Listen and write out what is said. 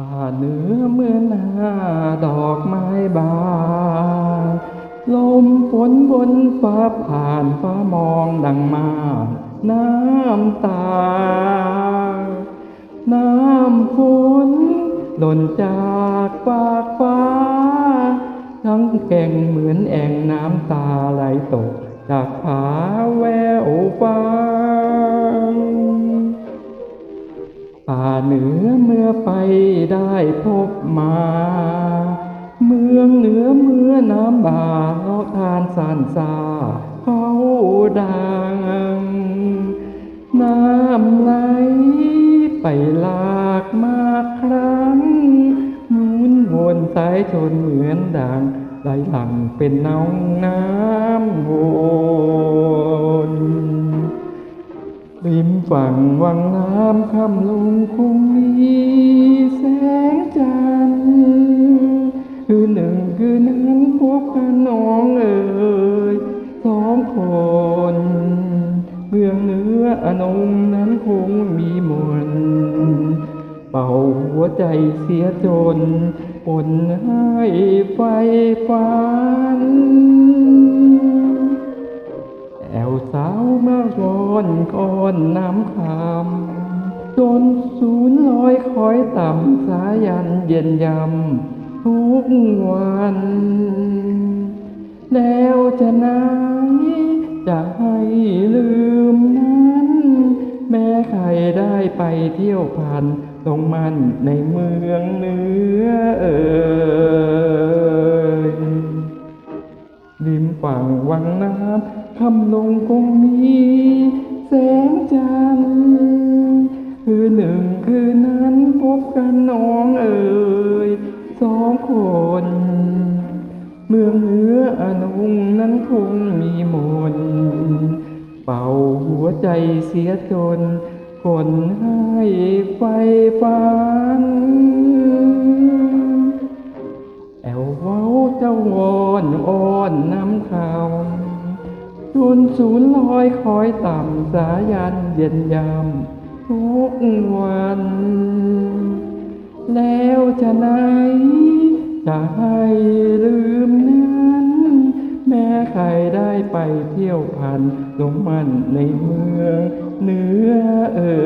ผ่าเนื้อเมื่อหน้าดอกไม้บานลมฝนบนฟ้าผ่านฟ้ามองดังมา น้ำตา น้ำฝนหล่นจากปากฟ้า ทั้งแก่งเหมือนแอ่งน้ำตาไหลตก จากผาแววฟ้า ป่าเหนือเมื่อไปได้พบมา เมืองเหนือเมื่อน้ำบาเลาะทานสานซาเขาดัง น้ำไหลไปลากมาครั้งหมุนวนสายชนเหมือนดังไหลหลังเป็นน้องน้ำ ฝั่งวังน้ำคำลงคงมีแสงจันทร์คือหนึ่งคือนั้นพบกันน้องเอ๋ยสองคนเมืองเหนืออนงนั้นคงมีมนเป่าหัวใจเสียจนปนให้ไฟฝันากวนก่อนน้ำคำจนศูนย์ลอยคอยต่ำสายันเย็นยำทุกวัน แล้วจะไหนจะให้ลืมนั้น แม้ใครได้ไปเที่ยวผ่านตรงมันในเมืองเหนือ ริมฝั่งวังน้ำคำลงคงมีแสงจันทร์คือหนึ่งคืนนั้นพบกันน้องเอ๋ยสองคน เมืองเหนืออนุงนั้นคงมีมนเป่าหัวใจเสียจนคนให้ไฟฝัน จนศูนย์ลอยคอยต่ำสายันเย็นยำทุกวัน แล้วจะไหนจะให้ลืมนั้น แม้ใครได้ไปเที่ยวผ่านลงมันในเมืองเหนือเอ่ยริมฝั่งวังน้ำคำลงคงมีแสงจันทร์คือหนึ่งคือนั้นพบกันน้องเอ๋ยสองคนเมืองเหนืออนงนั้นในคนให้ไฟฝันแอเอนอ้อนน้ำคำจนศูนย์ลอยคอยต่ำสายันเย็นยำทุกวันแล้วจะไหนจะให้ลืมนั้นแม้ใครได้ไปเที่ยวผ่านลงมันในเมืองเหนือเอ่